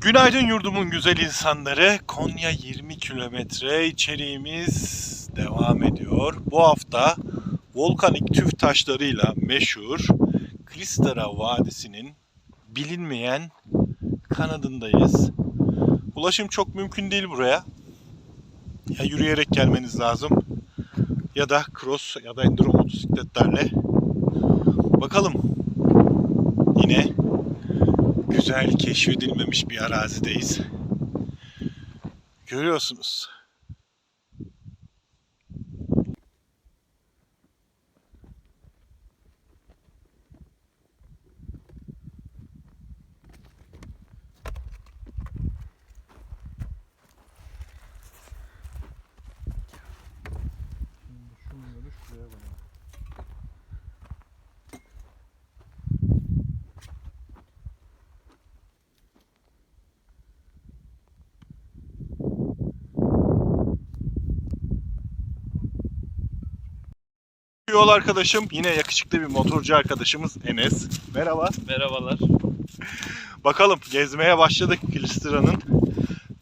Günaydın yurdumun güzel insanları. Konya 20 kilometre içeriğimiz devam ediyor. Bu hafta volkanik tüf taşlarıyla meşhur Klistara Vadisi'nin bilinmeyen kanadındayız. Ulaşım çok mümkün değil buraya. Ya yürüyerek gelmeniz lazım ya da cross ya da enduro motosikletlerle. Bakalım yine güzel keşfedilmemiş bir arazideyiz. Görüyorsunuz. Yol arkadaşım yine yakışıklı bir motorcu arkadaşımız Enes. Merhaba. Merhabalar. Bakalım gezmeye başladık Kilistra'nın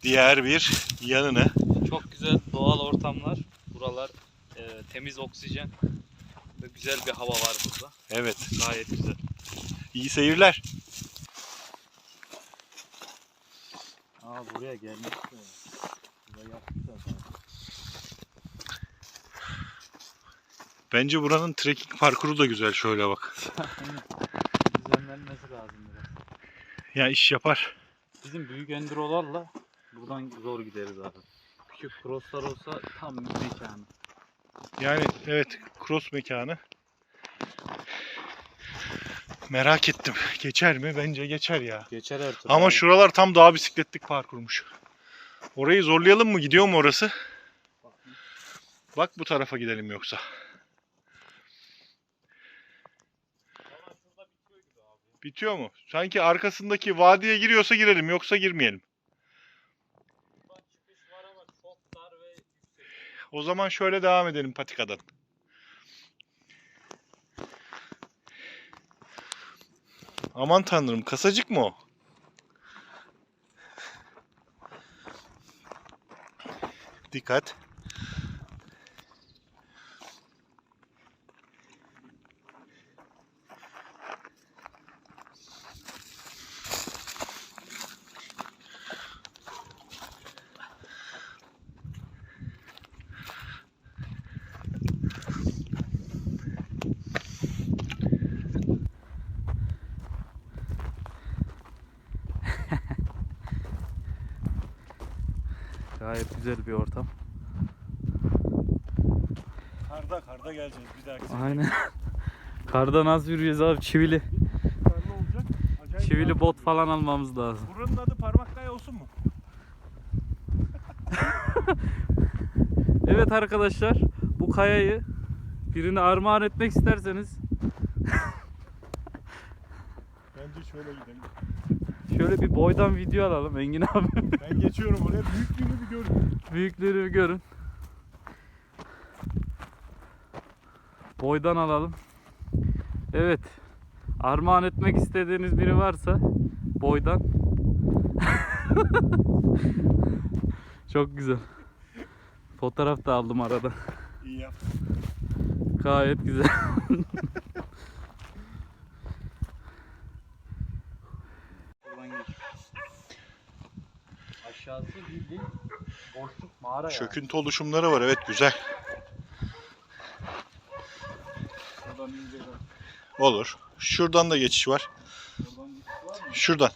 diğer bir yanını. Çok güzel doğal ortamlar. Buralar e, temiz oksijen ve güzel bir hava var burada. Evet. Gayet güzel. İyi seyirler. Aa buraya gelmiş. Buraya yapmışlar. Bence buranın trekking parkuru da güzel şöyle bak. Düzenlenmesi lazım biraz. Ya iş yapar. Bizim büyük endurolarla buradan zor gideriz abi. Küçük crosslar olsa tam mekanı. Yani evet cross mekanı. Merak ettim. Geçer mi? Bence geçer ya. Geçer her türlü. Ama abi. şuralar tam dağ bisikletlik parkurmuş. Orayı zorlayalım mı? Gidiyor mu orası? Bak bu tarafa gidelim yoksa. Bitiyor mu? Sanki arkasındaki vadiye giriyorsa girelim yoksa girmeyelim. O zaman şöyle devam edelim patikadan. Aman tanrım kasacık mı o? Dikkat. Gayet güzel bir ortam. Karda karda geleceğiz bir dahaki Aynen. Karda nasıl yürüyeceğiz abi? Çivili. Karda olacak. Acayip Çivili bot falan almamız lazım. Buranın adı parmak kaya olsun mu? Evet arkadaşlar bu kayayı birine armağan etmek isterseniz Bence şöyle gidelim. Şöyle bir boydan video alalım Engin abi. Ben geçiyorum oraya. Büyüklüğünü bir görün. Büyüklüğünü bir görün. Boydan alalım. Evet. Armağan etmek istediğiniz biri varsa boydan. Çok güzel. Fotoğraf da aldım arada. İyi yap. Gayet güzel. Aşağısı bildiğin boşluk mağara Çöküntü oluşumları var. Evet güzel. Olur. Şuradan da geçiş var. Oradan geçiş var mı? Şuradan.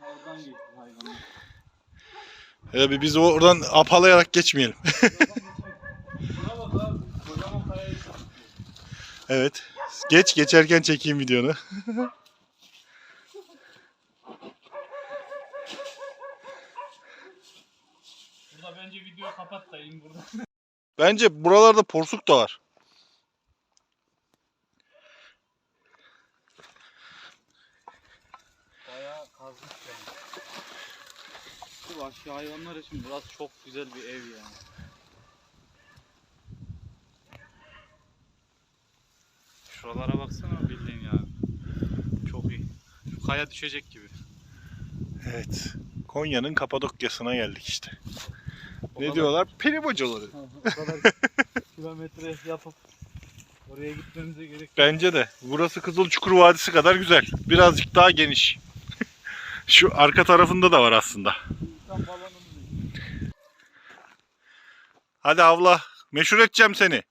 Oradan geçti biz oradan apalayarak geçmeyelim. Evet. Geç geçerken çekeyim videonu. Burada bence videoyu kapat da in buradan. Bence buralarda porsuk da var. Bayağı kazmış yani. Bu vahşi hayvanlar için burası çok güzel bir ev yani. Şuralara baksana bildiğin ya. Çok iyi. Şu kaya düşecek gibi. Evet. Konya'nın Kapadokya'sına geldik işte. Ne kadar- diyorlar? Peri bacaları. O kadar kilometre yapıp oraya gitmemize gerek. Bence de. Burası Kızılçukur Vadisi kadar güzel. Birazcık daha geniş. Şu arka tarafında da var aslında. Yok. Hadi havla. Meşhur edeceğim seni.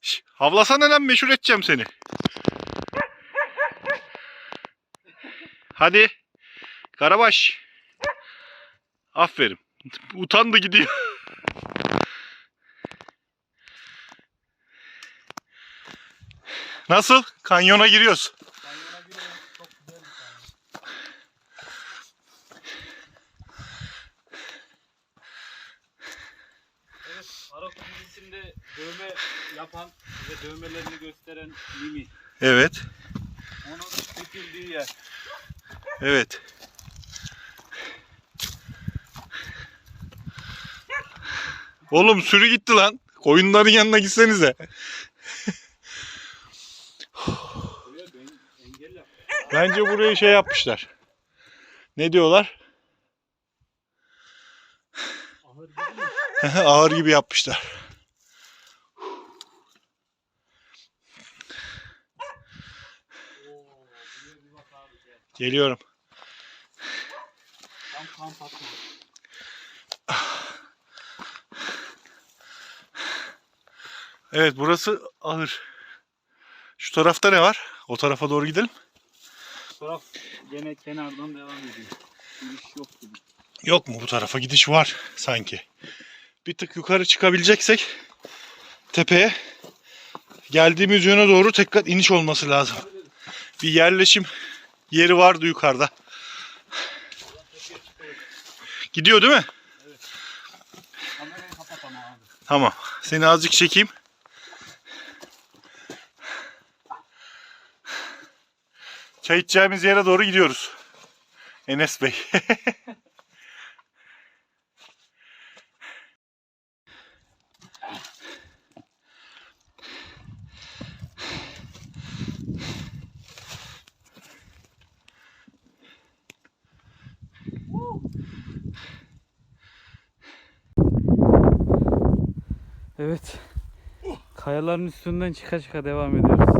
Şş, havlasana lan meşhur edeceğim seni. Hadi. Karabaş. Aferin. Utandı gidiyor. Nasıl? Kanyona giriyoruz. Kanyona giriyoruz. Çok güzel bir kanyon. Evet, Arok dizisinde dövme yapan ve dövmelerini gösteren Mimi. Evet. Onun çekildiği yer. Evet. Oğlum sürü gitti lan. Koyunların yanına gitsenize. Bence burayı şey yapmışlar. Ne diyorlar? Ağır gibi yapmışlar. Geliyorum. Tam kamp atma. Evet burası ahır. Şu tarafta ne var? O tarafa doğru gidelim. Bu taraf gene kenardan devam ediyor. Giriş yok gibi. Yok mu bu tarafa gidiş var sanki. Bir tık yukarı çıkabileceksek tepeye geldiğimiz yöne doğru tekrar iniş olması lazım. Bir yerleşim yeri vardı yukarıda. Gidiyor değil mi? Kamerayı kapat ama abi. Tamam. Seni azıcık çekeyim. Çay içeceğimiz yere doğru gidiyoruz. Enes Bey. Evet. Kayaların üstünden çıka çıka devam ediyoruz.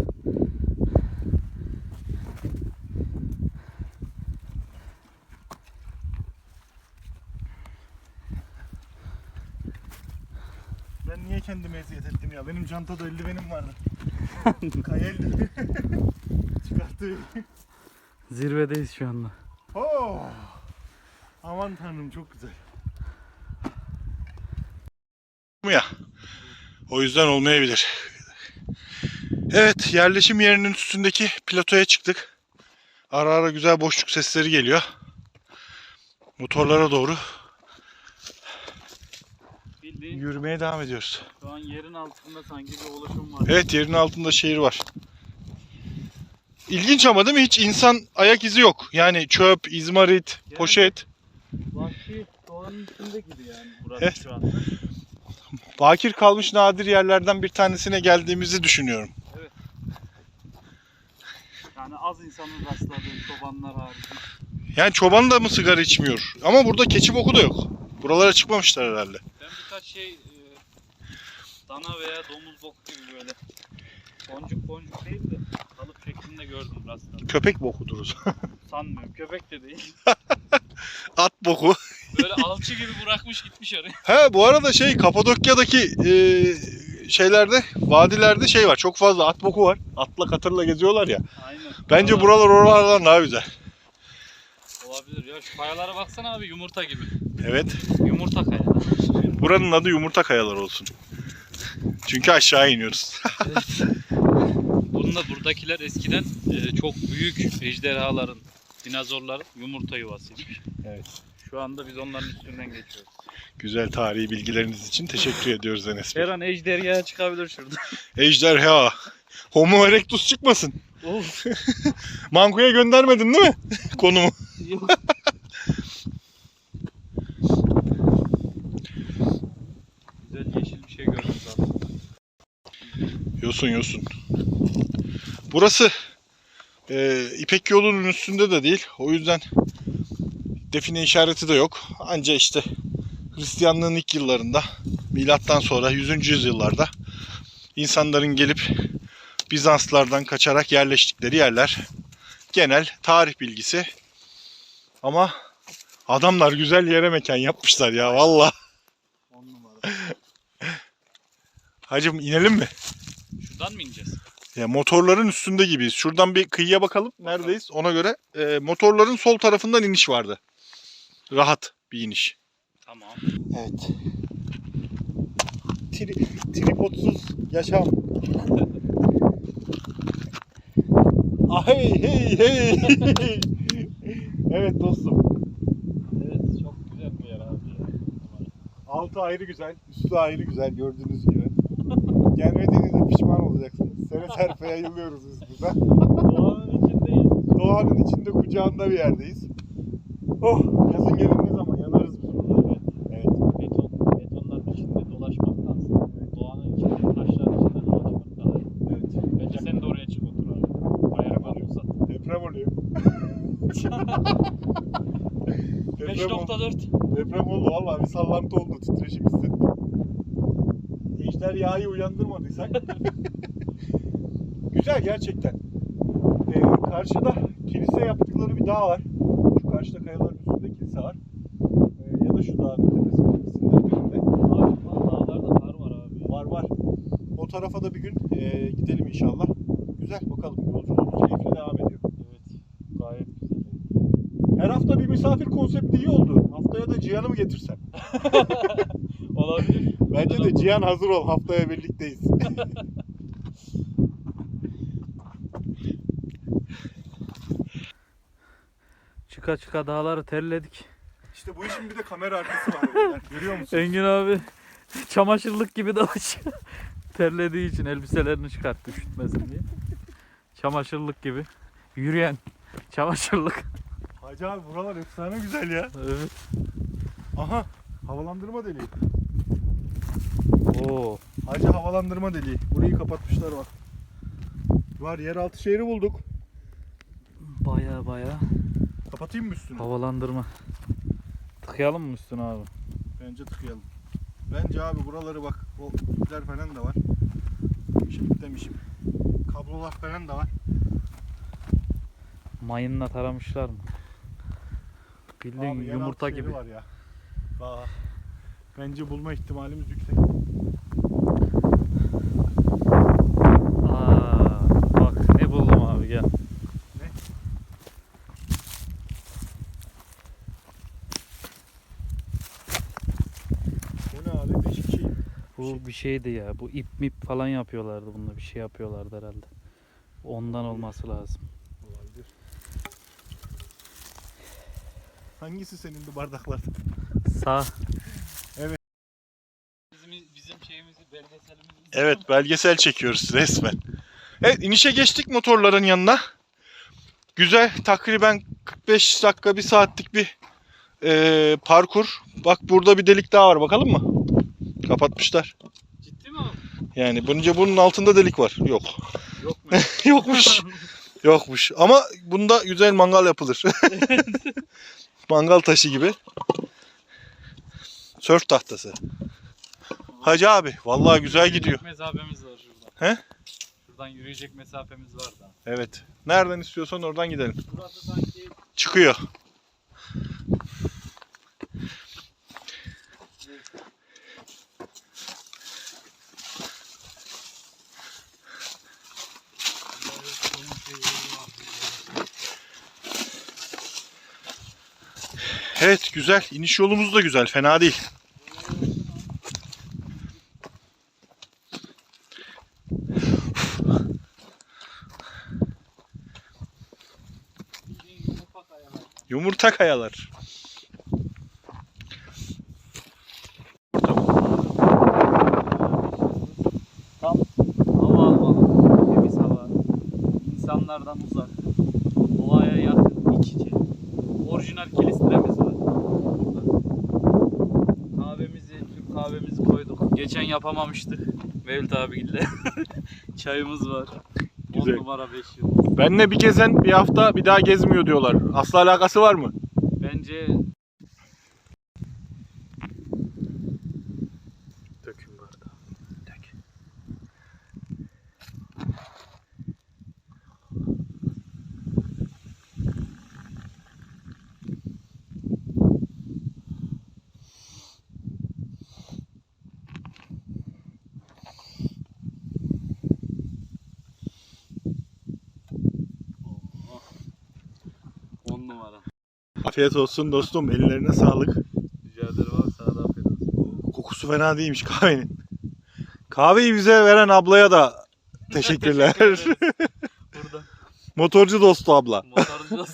Ben niye kendime eziyet ettim ya? Benim çantada eldivenim vardı. Kaya eldiveni. Çıkarttı. Zirvedeyiz şu anda. Oh! Aman tanrım çok güzel. Bu ya. O yüzden olmayabilir. Evet yerleşim yerinin üstündeki platoya çıktık. Ara ara güzel boşluk sesleri geliyor. Motorlara doğru yürümeye devam ediyoruz. şu an yerin altında sanki bir oluşum var. Evet yerin altında şehir var. İlginç ama değil mi? Hiç insan ayak izi yok. Yani çöp, izmarit, Yani- poşet. Vahşi doğanın üstünde gibi yani burası Evet. şu anda. Bakir kalmış nadir yerlerden bir tanesine geldiğimizi düşünüyorum. Yani az insanın rastladığı çobanlar harici. Yani çoban da mı sigara içmiyor? Ama burada keçi boku da yok. Buralara çıkmamışlar herhalde. Birkaç şey e, dana veya domuz boku gibi böyle boncuk boncuk değil de kalıp şeklinde gördüm rastladım. Köpek bokudur o zaman. Sanmıyorum köpek de değil. At boku. Böyle alçı gibi bırakmış gitmiş oraya. He bu arada şey Kapadokya'daki e, şeylerde, vadilerde şey var. Çok fazla at boku var. Atla katırla geziyorlar ya. Aynen. Bence buralar oralardan daha güzel. Olabilir ya şu kayalara baksana abi yumurta gibi. Evet. Yumurta kaya. Buranın adı Yumurta Kayalar olsun. Çünkü aşağı iniyoruz. Bunun da buradakiler eskiden e, çok büyük ejderhaların, dinozorların yumurta yuvasıymış. Evet. Şu anda biz onların üstünden geçiyoruz. Güzel tarihi bilgileriniz için teşekkür ediyoruz Enes Bey. Her an ejderha çıkabilir şurada. Ejderha. Homo erectus çıkmasın. Of. Manku'ya göndermedin değil mi? Konumu. Yok. Güzel yeşil bir şey gördüm zaten. Yosun yosun. Burası e, İpek yolunun üstünde de değil. O yüzden define işareti de yok. Anca işte Hristiyanlığın ilk yıllarında milattan sonra 100. yüzyıllarda insanların gelip Bizanslardan kaçarak yerleştikleri yerler. Genel tarih bilgisi. Ama adamlar güzel yere mekan yapmışlar ya valla. Hacım inelim mi? Şuradan mı ineceğiz? Ya motorların üstünde gibiyiz. Şuradan bir kıyıya bakalım. Neredeyiz? Ona göre e, motorların sol tarafından iniş vardı. Rahat bir iniş. Tamam. Evet. Tri, tripodsuz yaşam. ah hey hey hey. evet dostum. Evet çok güzel bir yer abi. Altı ayrı güzel, üstü ayrı güzel gördüğünüz gibi. Gelmediğinizde pişman olacaksınız. Sere serpe yayılıyoruz biz burada. Doğanın içindeyiz. Doğanın içinde kucağında bir yerdeyiz. Oh, yazın gelin ne zaman yanarız biz burada. Evet. Beton, betonların içinde dolaşmaktansa doğanın içinde, taşların içinde dolaşmak daha iyi. Evet. Bence sen de oraya çık otur abi. Ayaklarını uzat. Deprem oluyor. deprem, ol- 5.4 deprem oldu vallahi bir sallantı oldu titreşim hissettim. Ejder yağı uyandırmadıysak. Güzel gerçekten. Ee, karşıda kilise yaptıkları bir dağ var. Şu karşıda kayaların üstünde kilise var. Ee, ya da şu dağın tepesinde ikisinden birinde. Dağlarda kar var abi. Var var. O tarafa da bir gün e, gidelim inşallah. Güzel bakalım yolculuğumuz keyifli devam ediyor. Evet. Gayet güzel. Her hafta bir misafir konsepti iyi oldu. Haftaya da Cihan'ı mı getirsem? Olabilir. Bence de Cihan hazır ol. Haftaya birlikteyiz. Çıka çıka dağları terledik. işte bu işin bir de kamera arkası var. beyler. Görüyor musun? Engin abi çamaşırlık gibi dolaşıyor. Terlediği için elbiselerini çıkarttı üşütmesin diye. Çamaşırlık gibi. Yürüyen çamaşırlık. Hacı abi buralar efsane güzel ya. Evet. Aha havalandırma deliği. Oo. Hacı havalandırma deliği. Burayı kapatmışlar bak. Var yeraltı şehri bulduk. Baya baya Kapatayım mı üstünü? havalandırma. Tıkayalım mı üstüne abi? Bence tıkayalım. Bence abi buraları bak o ipler falan da var. Şimdi demişim. Kablolar falan da var. Mayınla taramışlar mı? Bildiğin Abi, yumurta gibi. var ya. Bence bulma ihtimalimiz yüksek. Aa, bak ne buldum abi gel. Bu ne abi? Değişik şey. Bu bir şeydi ya. Bu ip mip falan yapıyorlardı bununla. Bir şey yapıyorlardı herhalde. Ondan olması lazım. Olabilir. Hangisi senin bu bardaklar? Sağ. Evet. Bizim, bizim şeyimizi, belgeselimizi Evet belgesel çekiyoruz resmen. Evet inişe geçtik motorların yanına. Güzel takriben 45 dakika bir saatlik bir eee, parkur. Bak burada bir delik daha var bakalım mı? Kapatmışlar. Ciddi mi abi? Yani bunca bunun altında delik var. Yok. Yok mu? Yokmuş. Yokmuş. Ama bunda güzel mangal yapılır. mangal taşı gibi. Sörf tahtası. Hacı abi vallahi güzel gidiyor. Mesafemiz var şuradan. He? Şuradan yürüyecek mesafemiz var da. Evet. Nereden istiyorsan oradan gidelim. Burası sanki Çıkıyor. Evet güzel. İniş yolumuz da güzel. Fena değil. Yumurta kayalar. Tam hava almalı. Temiz hava. İnsanlardan uzak. Yapamamıştık. Mevlüt abiyle. Çayımız var. 10 Güzel. numara 5 yıl. Benle bir gezen bir hafta bir daha gezmiyor diyorlar. Asla alakası var mı? Bence numara. Afiyet olsun dostum. Ellerine sağlık. Rica ederim abi sana da afiyet olsun. Kokusu fena değilmiş kahvenin. Kahveyi bize veren ablaya da teşekkürler. Burada Motorcu dostu abla. motorcuyuz.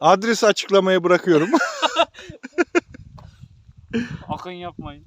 Adresi açıklamaya bırakıyorum. Akın yapmayın.